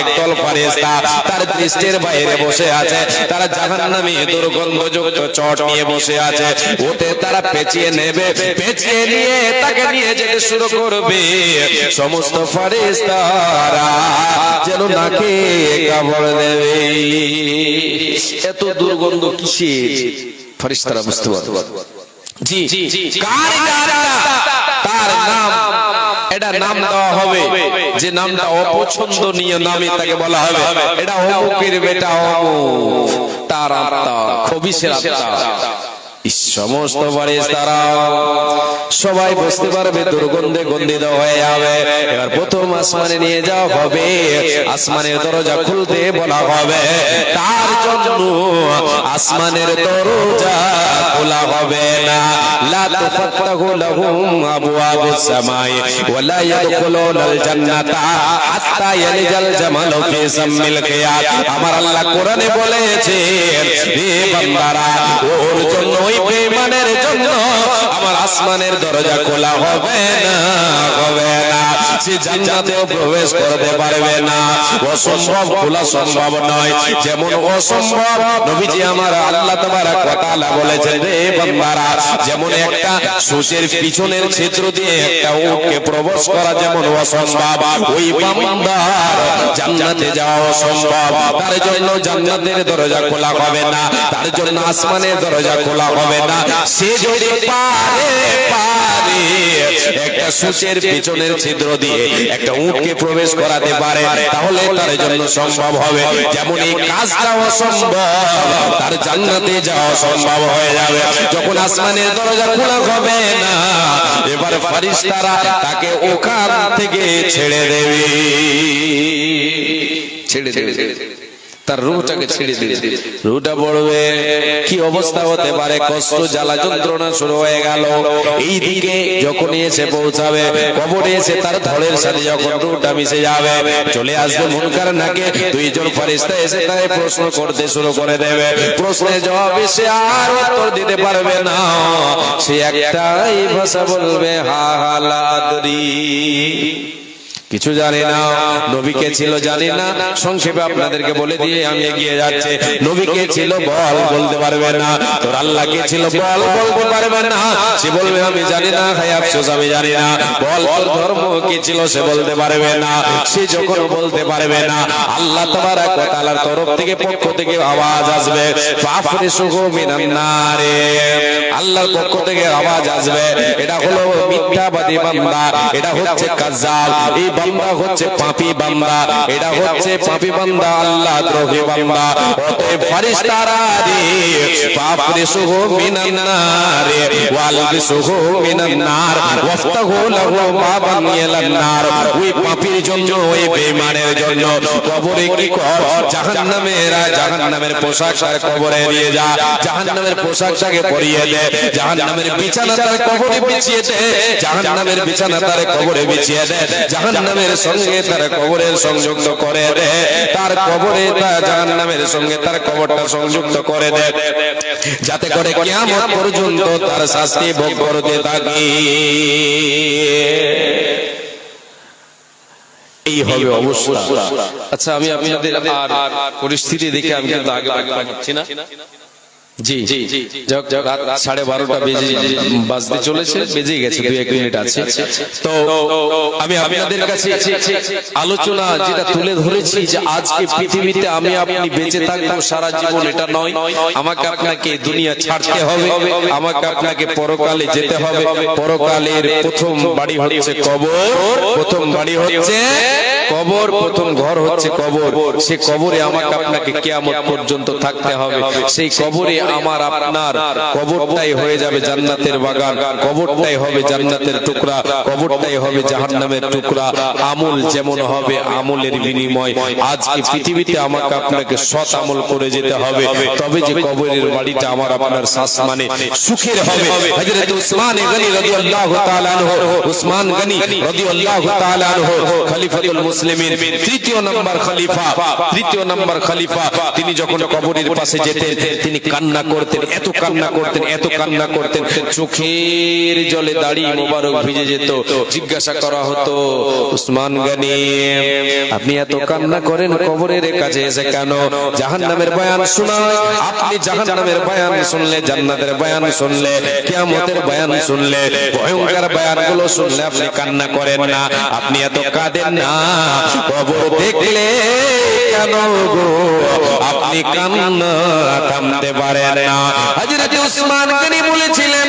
একদল ফারিস্তা তার দৃষ্টির বাইরে বসে আছে, তারা জাহান্নামী, দুর্গন্ধযুক্ত চট নিয়ে বসে আছে। ওতে তারা পেঁচিয়ে নেবে, পেঁচিয়ে নিয়ে তাকে নিয়ে যেতে শুরু করবে। সমস্ত ফারিস্তারা যেন নাকে কামড় দেবে। এত দুর্গন্ধ কিসের? ফারিস্তারা বুঝতে পারবে জি কার? তার নাম এটা নাম দেওয়া হবে। যে নামটা অপছন্দনীয় নামে তাকে বলা হবে। এটা অমুকের বেটা অমুক তার আত্মা খবিসের আত্মা। সমস্ত বাড়ির তারা সবাই বুঝতে পারবে, দুর্গন্ধে গন্ধিত হয়ে যাবে। এবার প্রথম আসমানে নিয়ে যাওয়া হবে। আসমানের দরজা খুলতে বলা হবে। তার জন্য আসমানের দরজা খোলা হবে না। আমার আল্লাহ কোরআনে বলেছে হে বান্দারা ওর জন্য ওই বেঈমানের জন্য আসমানের দরজা খোলা হবে না হবে না। সে জান্নাতেও প্রবেশ করতে পারবে না। অসম্ভব খোলা সম্ভব নয়। যেমন অসম্ভব নবীজি আমার আল্লাহ বলেছেন রে যেমন একটা পিছনের ছিদ্র দিয়ে একটা উটকে প্রবেশ করা যেমন অসম্ভব, ওই বান্দার জান্নাতে যাওয়া অসম্ভব। তার জন্য জান্নাতের দরজা খোলা হবে না, তার জন্য আসমানের দরজা খোলা হবে না। সে যদি পারে পারে। একটা সূচের পিছনের ছিদ্র দিয়ে একটা উটকে প্রবেশ করাতে পারে তাহলে তার জন্য সম্ভব হবে। যেমন এই কাজটা অসম্ভব তার জান্নাতে যাওয়া সম্ভব হয়ে যাবে। যখন আসমানের দরজা খোলা হবে না এবার ফারিস্তারা তাকে ওখান থেকে ছেড়ে দেবে। ছেড়ে দেবে। তার রুহটাকে ছেড়ে দিবে রুহটা পড়বে কি অবস্থা হতে পারে? কষ্ট জ্বালা যন্ত্রণা শুরু হয়ে গেল। এই দিকে যখন এসে পৌঁছাবে কবরে এসে তার ধরের সাথে যখন রুহটা মিশে যাবে চলে আসবে মুনকার নাকে। দুইজন ফারিস্তা এসে তাই প্রশ্ন করতে শুরু করে দেবে। প্রশ্নের জবাব এসে আর উত্তর দিতে পারবে না। সে একটাই ভাষা বলবে হা হালাদরি কিছু জানি না নবীকে ছিল জানি না সংক্ষেপে আপনাদেরকে বলে দিয়ে আমি এগিয়ে যাচ্ছি। নবীকে ছিল বল বলতে পারবে না তোর আল্লাহ কে ছিল বল বলতে পারবে না সে বলবে আমি জানি না হাই আফসোস আমি জানি না। বল তোর ধর্ম কি ছিল সে বলতে পারবে না সে যখন বলতে পারবে না আল্লাহ তাবারাক ওয়া তাআলার তরফ থেকে পক্ষ থেকে আওয়াজ আসবে। ফাফরিসুহু মিনান নারে আল্লাহর পক্ষ থেকে আওয়াজ আসবে। এটা হলো মিথ্যাবাদী বান্দা এটা হচ্ছে কাজ্জাব। এই বান্দা হচ্ছে পাপী বান্দা এটা হচ্ছে পাপী বান্দা আল্লাহ দ্রোহী বান্দা অতএব ফারিস্তারা রে ফাফরিসুহু মিনান নারে ওয়ালবিসুহু মিনান নার, ওয়াফতাহু লাহু বাবান ইলান নার। ওই পাপীর জন্য, ওই বেঈমানের জন্য কবরে কি কর? জাহান্নামের জাহান্নামের পোশাক তার কবরে দিয়ে যা। জাহান্নামের পোশাকটাকে পরিয়ে দে। জাহান্নামের বিছানা তার কবরে বিছিয়ে দে। জাহান্নামের বিছানা তার কবরে বিছিয়ে দে। জাহান্নামের সঙ্গে তার কবরের সংযুক্ত করে দে। তার কবরে তার জাহান্নামের সঙ্গে তার কবরটা সংযুক্ত করে দে। যাতে করে কিয়ামত পর্যন্ত তার শাস্তি ভোগ করতে থাকি। আচ্ছা আমি আপনাদের আর পরিস্থিতি দেখে আমি কিন্তু আগে বাড়তে পারছি না। জি যাক যাক রাত সাড়ে বারোটা বেজে বাজতে চলেছে বেজে গেছে দুই এক মিনিট আছে। তো আমি আপনাদের কাছে আলোচনা যেটা তুলে ধরেছি যে আজকে পৃথিবীতে আমি আপনি বেঁচে থাকব সারা জীবন এটা নয়। আমাকে আপনাকে দুনিয়া ছাড়তে হবে আমাকে আপনাকে পরকালে যেতে হবে। পরকালের প্রথম বাড়ি হচ্ছে কবর প্রথম বাড়ি হচ্ছে কবর প্রথম ঘর হচ্ছে কবর। সে কবরে আমাকে আপনাকে কিয়ামত পর্যন্ত থাকতে হবে। সেই কবরে আমার আপনার কবরটাই হয়ে যাবে জান্নাতের বাগান। কবরটাই হবে জান্নাতের টুকরা। কবরটাই হবে জাহান্নামের টুকরা। আমল যেমন হবে আমলের বিনিময়। আজকে পৃথিবীতে আমাকে আপনাকে সৎ আমল করে যেতে হবে। তবে যে কবরের বাড়িটা আমার আপনার শ্বাস মানে সুখের হবে। হযরত উসমান গনি রাদিয়াল্লাহু তাআলা আনহু। উসমান গনি রাদিয়াল্লাহু তাআলা আনহু খলিফাতুল মুসলিম মুসলিমিন, তৃতীয় নাম্বার খলিফা, তৃতীয় নাম্বার খলিফা, তিনি যখন কবরের পাশে যেতেন, তিনি কান্না করতেন, এত কান্না করতেন, এত কান্না করতেন, চোখের জলে দাঁড়িয়ে মোবারক ভিজে যেত, জিজ্ঞাসা করা হতো, উসমান গানি, আপনি এত কান্না করেন কবরের কাছে এসে কেন? জাহান্নামের বয়ান শোনায়, আপনি জাহান্নামের বয়ান শুনলে, জান্নাতের বয়ান শুনলে, কিয়ামতের বয়ান শুনলে, ভয়ঙ্কর বয়ানগুলো শুনলে আপনি কান্না করেন না, আপনি এত কাঁদেন না। কবর দেখলে কেন গো? আপনি কান্না থামতে পারেন না। হযরত উসমান গনি বলেছিলেন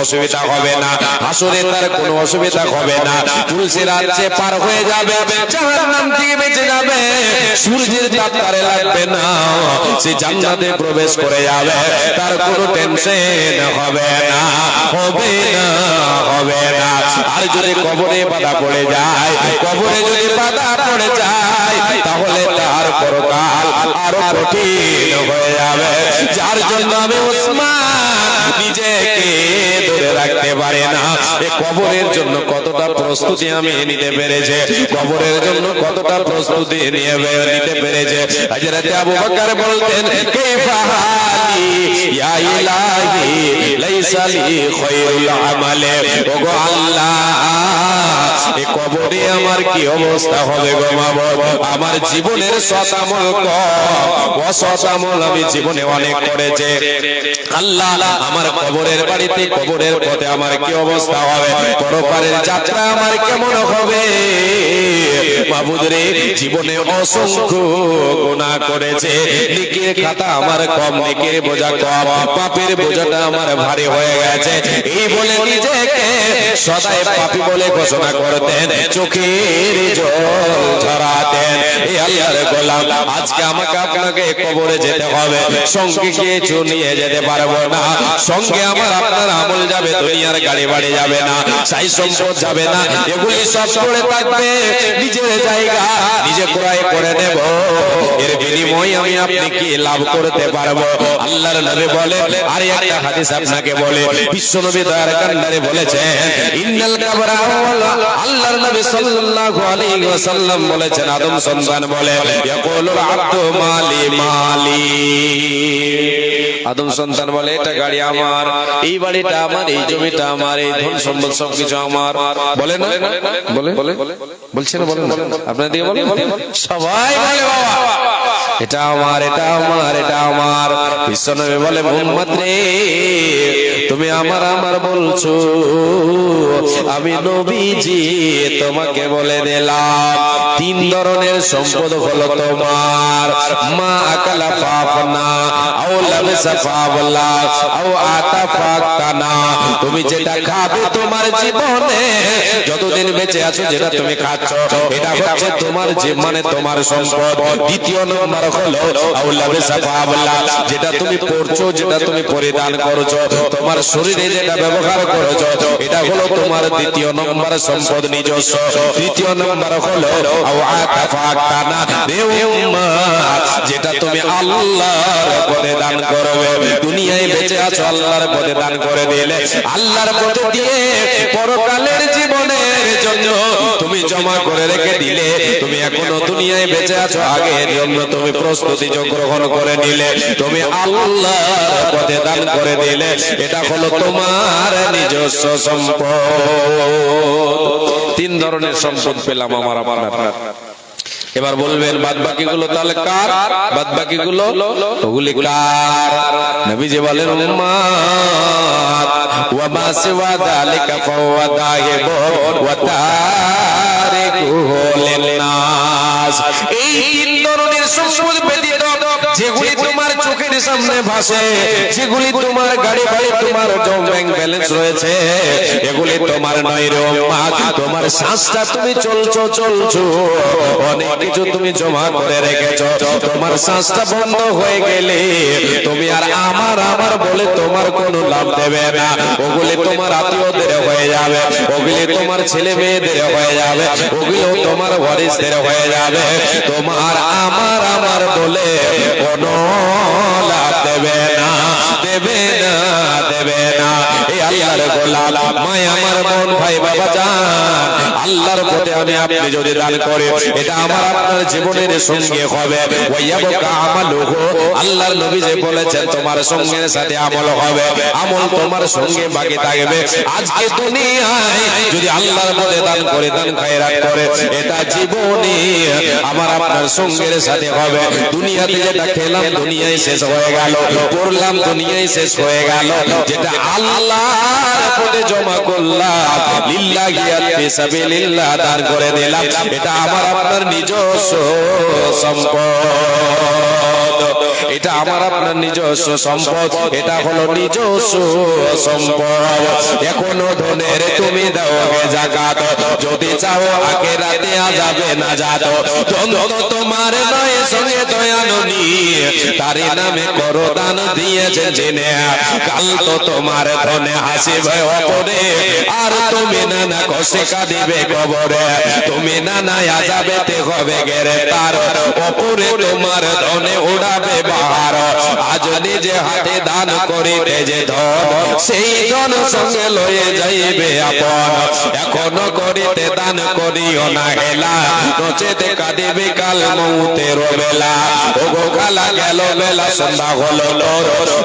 অসুবিধা হবে না। হাসরে তার কোনো অসুবিধা হবে না। পার হয়ে যাবে, জাহান্নাম থেকে বেঁচে যাবে। সূর্যের লাগবে না। সে জান্নাতে প্রবেশ করে যাবে। তার কোনো টেনশন হবে না হবে না হবে না। আর যদি কবরে বাধা পড়ে যায়, কবরে যদি বাধা পড়ে যায়, তাহলে তার পরকাল আরও কঠিন হয়ে যাবে। যার জন্য আমি নিজেকে ধরে রাখতে পারে না। এ কবরের জন্য কতটা প্রস্তুতি আমি নিতে পেরেছে? কবরের জন্য কতটা প্রস্তুতি নিয়ে নিতে পেরেছে? হযরত আবু বকর বলতেন ইয়া ইলাহি লাইসা লি খায়রুল আমালে। আল্লাহ, এ কবরে আমার কি অবস্থা হবে গো মাবুদ আমার জীবনের শতামল কম অশতামল আমি জীবনে অনেক করেছে। আল্লাহ, আমার কবরের বাড়িতে কবরের পথে আমার কি অবস্থা হবে? পরপারের যাত্রা আমার কেমন হবে? মাবুদ রে জীবনে অসংখ্য করেছে। নিকের খাতা আমার কম, নিকের বোঝা কম। পাপের বোঝাটা আমার ভারী হয়ে গেছে। এই বলে নিজেকে সদাই পাপী বলে ঘোষণা করতেন। চোখের জল ঝরাতেন। আল্লাহর গোলাম, আজকে আমাকে আপনাকে কবরে যেতে হবে। সঙ্গে কিছু নিয়ে যেতে পারব না। সঙ্গে আমার আপনার আমল যাবে, দুনিয়ার গাড়ি বাড়ি যাবে না, সাই সম্পদ যাবে না। এগুলি সব করে থাকবে। নিজের জায়গা নিজে ক্রয় করে নেব। এর বিনিময়ে আমি আপনি কি লাভ করতে পারব। আল্লাহর নবী বলে আর একটা হাদিস আপনাকে বলে। বিশ্ব নবী দয়ার কান্ডারে বলেছেন ইন্নাল কাবরা আল্লাহর নবী সাল্লাল্লাহু আলাইহি ওয়াসাল্লাম বলেছেন আদম সন্তান বলে ইয়াকুলুল আব্দু মালি মালি। আদম সন্তান বলে এটা গাড়ি আমার এই বাড়িটা আমার এই জমিটা আমার এই ধন সম্পদ সবকিছু আমার। বলে না? বলে? বলে? বলছে না বলেন আপনার দিকে বলেন সবাই বলে বাবা। এটা আমার এটা আমার এটা আমার। বিশ্বনবী বলে মোহাম্মদ রে তুমি আমার আমার বলছো আমি নবীজি তোমাকে বলে দিলাম তিন ধরনের সম্পদ হলো তোমার মা আকালা ফাফনা আও লাবসা ফাবলা আও আতা ফাকানা তুমি যেটা খাবে তোমার জীবনে যতদিন বেঁচে আছো যেটা তুমি খাচ্ছ এটা হচ্ছে তোমার মানে তোমার সম্পদ। দ্বিতীয় নম্বর হলো আও লাবসা ফাবলা যেটা তুমি পড়ছো যেটা তুমি পরিধান করছ তোমার শরীরে যেটা ব্যবহার করেছ, এটা হলো তোমার দ্বিতীয় নম্বর সম্পদ নিজস্ব। তৃতীয় নম্বর হলো যেটা তুমি আল্লাহর পথে দান করবে। দুনিয়ায় বেঁচে আছো, আল্লাহর পথে দান করে দিলে। আল্লাহর পথে দিয়ে পরকালের জীবনের জন্য তুমি জমা করে রেখে দিলে তুমি এখনও দুনিয়ায় বেঁচে আছো। আগের জন্য তুমি প্রস্তুতি গ্রহণ করে নিলে তুমি আল্লাহ পথে দান করে দিলে এটা হলো তোমার নিজস্ব সম্পদ। তিন ধরনের সম্পদ পেলাম আমার আমার আপনার। এবার বলবেন বাদ বাকি গুলো তাহলে কার? বাদ বাকি গুলো ওগুলি কার? নবী যে বলেন উম্মাত ওয়া মা সিওয়া যালিকা ফাওয়া দাহিব ওয়া তারিকুহু লিন-নাস। এই তিন ধরনের সম্পদ ব্যতীত যেগুলি তোমার চোখের সামনে ভাসে, যেগুলি তোমার গাড়ি বাড়ি তোমার ব্যাংক ব্যালেন্স রয়েছে, এগুলি তোমার নয় রে তোমার শ্বাসটা তুমি চলছো চলছো, অনেক কিছু তুমি জমা করে রেখেছো, তোমার শ্বাসটা বন্ধ হয়ে গেলে তুমি আর আমার আমার বলে তোমার কোনো লাভ দেবে না, ওগুলি তোমার আত্মীয়দের হয়ে যাবে, ওগুলি তোমার ছেলে মেয়েদের হয়ে যাবে ওগুলো তোমার ওয়ারিসদের হয়ে যাবে, তোমার আমার আমার বলে কোনো লাভ দেবে না দেবে না দেবে না। আল্লাহর গোলাম মাই আমার মন ভাই বাবা জান। আল্লাহর পথে আমি আপনি যদি দান করে এটা আমার আপনার জীবনের সঙ্গে হবে। ওয়াইয়াবকা আমালুহু। আল্লাহর নবী যে বলেছেন তোমার সঙ্গের সাথে আমল হবে। আমল তোমার সঙ্গে বাকি থাকবে। আজকে দুনিয়ায় যদি আল্লাহর পথে দান করে দান খায়রাত করে এটা জীবনে আমার আপনার সঙ্গের সাথে হবে। দুনিয়াতে যেটা খেলাম দুনিয়ায় শেষ হয়ে গেল। করলাম দুনিয়ায় শেষ হয়ে গেল। যেটা আমার আপনার নিজস্ব সম্পদ। এটা আমার আপনার নিজস্ব সম্পদ, এটা হলো নিজস্ব সম্পদ। এখনও ধনের তুমি দাও জাকাত যদি চাও আগে রাতে যাবে না যাত দ্বন্দ্ব তোমার নয়, সঙ্গে দয়াননি তার নামে করো দান দিয়েছেন জেনে কাল তো তোমার ধনে হাসিবে অপরে, আর তুমি নানা কষে কাঁদিবে কবরে। তুমি নানা আজাবেতে হবে গেরে তার অপরে তোমার ধনে বাহার নিজে হাতে দান করিতে যে ধন, সেই ধন সঙ্গে লয়ে যাইবে আপন। এখনও করিতে দান করিও না হেলা, নচেতে কাঁদিবে কাল মৌতের বেলা। ও গো কালা গেল বেলা, সন্ধ্যা হলো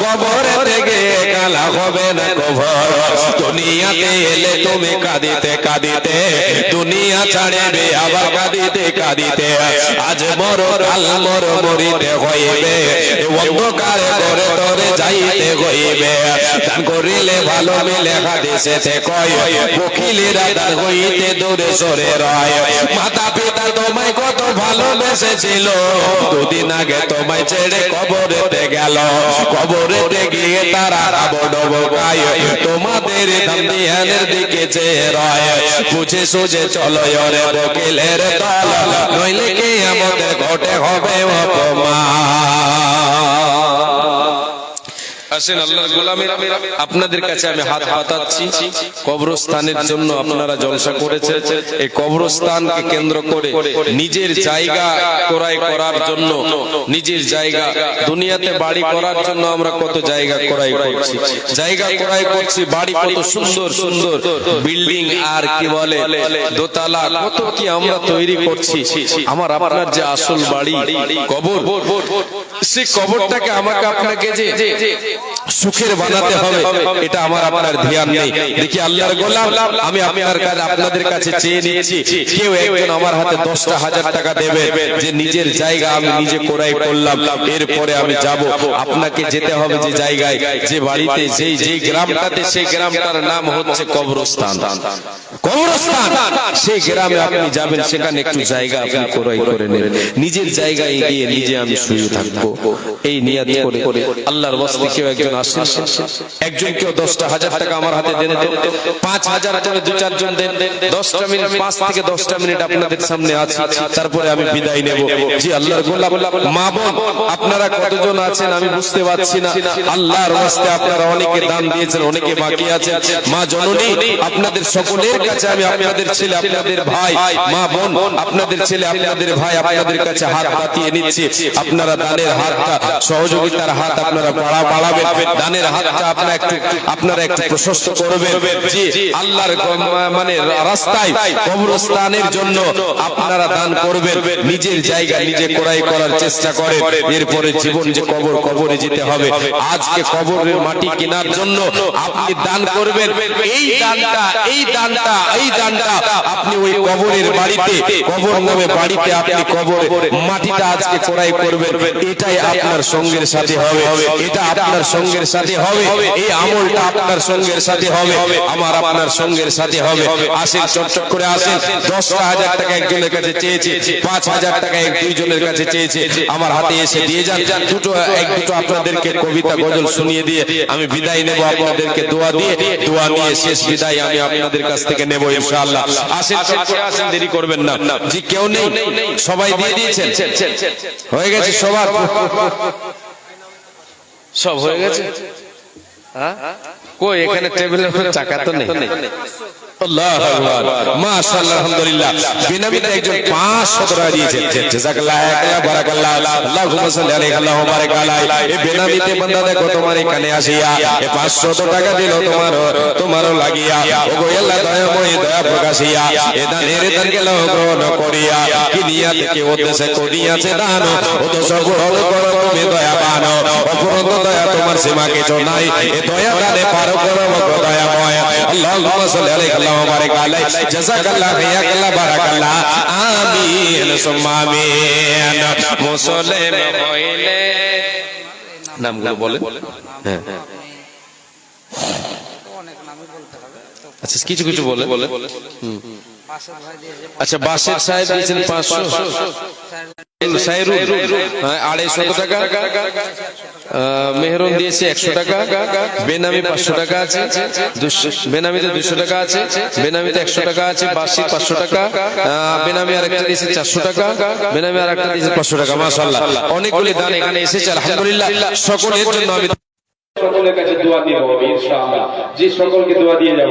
কবরে থেকে কালা হবে না কবর। দুনিয়াতে এলে তুমি কাঁদিতে কাঁদিতে, দুনিয়া ছাড়িবে, আবার কাঁদিতে কাঁদিতে। আজ মর, কাল মর, মরিতে হইবে। অন্ধকারে করে তরে যাইতে হইবে দান করিলে ভালো মিলে হাদিসেতে কয় বকিলেরা দান হইতে দূরে সরে রয়। মাতা পিতা তোমায় কত ভালোবেসেছিল, দুদিন আগে তোমায় ছেড়ে কবরেতে গেল। কবরেতে গিয়ে তারা বড় গায় তোমাদের ধ্যানের দিকে চেয়ে রয়। বুঝে সুঝে চলো ওরে বকিলের দল, নইলে কি আমাদের ঘটে হবে অপমান? আসেন আল্লাহর আপনাদের কাছে আমি হাত পাতাচ্ছি। কবরস্থানের জন্য আপনারা জলসা করেছেন। এই কবরস্থানকে কেন্দ্র করে নিজের জায়গা ক্রয় করার জন্য, নিজের জায়গা, দুনিয়াতে বাড়ি করার জন্য আমরা কত জায়গা ক্রয় করছি। জায়গা ক্রয় করছি, বাড়ি কত সুন্দর সুন্দর। বিল্ডিং আর কি বলে, দোতলা, কত কি আমরা তৈরি করছি। আমার আপনার যে আসল বাড়ি, কবর, সেই কবরটাকে আমাকে আপনাকে যে সুখের বানাতে হবে। এটা আমার আপনার ধ্যান নেই। দেখি আল্লাহর গোলাম আমি আপনার কাছে আপনাদের কাছে চেয়ে নিচ্ছি। কেউ একজন আমার হাতে দশটা হাজার টাকা দেবে যে নিজের জায়গা আমি নিজে কোরাই করলাম। এরপরে আমি যাব। আপনাকে যেতে হবে যে জায়গায়। যে বাড়িতে যেই যেই গ্রামটাতে সেই গ্রামটার নাম হচ্ছে কবরস্থান। কবরস্থান। সেই গ্রামে আপনি যাবেন সেখানে একটু জায়গা আপনি ক্রয় করে নেবেন। নিজের জায়গায় গিয়ে নিজে আমি শুয়ে থাকব। এই নিয়াত করে আল্লাহর বস্তে কেউ একজন আসেন একজন কেউ দশটা হাজার টাকা আমার হাতে দেন দেন পাঁচ হাজার করে দু চারজন দেন দশটা মিনিট পাঁচ থেকে দশটা মিনিট আপনাদের সামনে আছি তারপরে আমি বিদায় নেব। জি আল্লাহর মা বোন আপনারা কতজন আছেন আমি বুঝতে পারছি না। আল্লাহর বস্তে আপনারা অনেকে দান দিয়েছেন অনেকে বাকি আছে মা জননী আপনাদের সকলের কাছে আমি আপনাদের ছেলে, আপনাদের ভাই, মা, বোন, আপনাদের ছেলে, আপনাদের ভাই, আপনাদের কাছে হাত পাতিয়ে নিচ্ছি। আপনারা দানের হাতটা, সহযোগিতার হাত আপনারা বাড়া বাড়াবেন। দানের হাতটা আপনারা একটু আপনারা একটু প্রশস্ত করবেন। জি, আল্লাহর মানে রাস্তায়, কবরস্থানের জন্য আপনারা দান করবেন। নিজের জায়গা নিজে ক্রয় করার চেষ্টা করেন। এরপরে জীবন যে কবর, কবরে যেতে হবে। আজকে কবরের মাটি কেনার জন্য আপনি দান করবেন। এই দানটা এই দানটা এই দানটা আপনি ওই কবরের বাড়িতে, কবর নামে বাড়িতে আপনি কবর, মাটিটা আজকে করবেন। এটাই আপনার সঙ্গের সাথে হবে। এটা আপনার সঙ্গের সাথে হবে। এই আমলটা আপনার সঙ্গের সাথে হবে। আমার আপনার সঙ্গের সাথে হবে। আসেন, চটচট করে আসেন। হাজার টাকা একজনের কাছে চেয়েছে। পাঁচ হাজার টাকা এক দুইজনের কাছে চেয়েছে। আমার হাতে এসে দিয়ে যান। দুটো, এক দুটো আপনাদেরকে কবিতা, গজল শুনিয়ে দিয়ে আমি বিদায় নেব। আপনাদেরকে দোয়া দিয়ে, দোয়া নিয়ে শেষ বিদায় আমি আপনাদের কাছ থেকে নেব ইনশাআল্লাহ। আসেন করে আসেন দেরি করবেন না। জি কেউ নেই। সবাই দিয়ে দিয়েছেন। হয়ে গেছে সবার। সব হয়ে গেছে? হ্যাঁ? কই এখানে টেবিলের উপরে টাকা তো নেই। আলহামদুলিল্লাহ। বিনামিতে একজন 500 টাকা দিয়েছে। জাযাকাল্লাহ আল্লাহ বারাকাল্লাহ আল্লাহুম্মা সাল্লি আলাইহি আল্লাহু বারাক আলাইহি এই বিনামিতে বান্দা দেখো তোমার এখানে আসিয়া। এই 500 টাকা দিল তোমার তোমারও লাগিয়া। ওগো আল্লাহ দয়াময় দয়া প্রকাশিয়া। এ দানের দান গেল গ্রহণ করিয়া কি নিয়াতে কি উদ্দেশ্যে করিয়াছে দান। উদ্দেশ্য গ্রহণ করো তুমি দয়াবান। অপরন্ত দয়া তোমার সীমা কিছু নাই এ দয়া দানে পার করো দয়াময়। আল্লাহুম্মা সাল্লি আলাইহি আল্লাহু বারাক আলাইহি জাযাকাল্লাহ খাইয়াকাল্লাহ বারাকাল্লাহ আমিন সুম্মা আমিন মুসলিম হইলে নামগুলো বলে হ্যাঁ অনেক নামই বলতে হবে তো আচ্ছা কিছু কিছু বলে বলে পাশের ভাই দিয়েছে আচ্ছা বাসের সাহেব দিয়েছেন পাঁচশো সাইরুল হ্যাঁ, আড়াইশো টাকা আহ, মেহরুন দিয়েছে একশো টাকা বেনামি পাঁচশো টাকা আছে বেনামিতে দুশো টাকা আছে বেনামিতে একশো টাকা আছে বাসি পাঁচশো টাকা বেনামি আরেকটা দিয়েছে চারশো টাকা বেনামি আরেকটা দিয়েছে পাঁচশো টাকা মাসাল্লাহ অনেকগুলি দান এখানে এসেছে আলহামদুলিল্লাহ সকলের জন্য আমি সকলের কাছে দোয়া নিয়ে যাব ইনশাআল্লাহ। যে সকলকে দোয়া দিয়ে যাব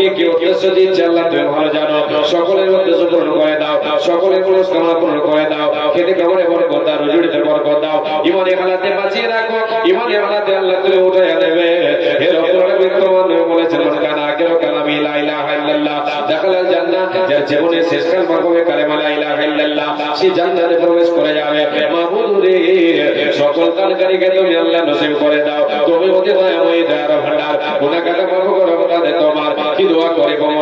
কে কি উদ্দেশ্য দিচ্ছে আল্লাহ তুমি ভালো জানো। সকলের উদ্দেশ্য পূরণ করে দাও, সকলের পুরস্কার পূরণ করে দাও। খেতে কবরে বরকত দাও রুজিতে বরকত দাও ইমানে হালাতে বাঁচিয়ে রাখো, ইমানে হালাতে আল্লাহ তুমি উঠে দেবে। হে রব্বুল আলামিন তোমার নবী বলেছেন কানা আখিরু কালামি লা ইলাহা ইল্লাল্লাহ। দাখালাল জান্নাহ যার জীবনের শেষ কালমা কবে কালেমা লা ইলাহা ইল্লাল্লাহ, সে জান্নাতে প্রবেশ করে যাবে। মাহবুব রে, সকল কালকারীকে তুমি আল্লাহ নসিব করে দাও। তুমি অতি দয়াময়, দয়ার ভান্ডার গুনাহগার মাফ দোয়া করে কমলা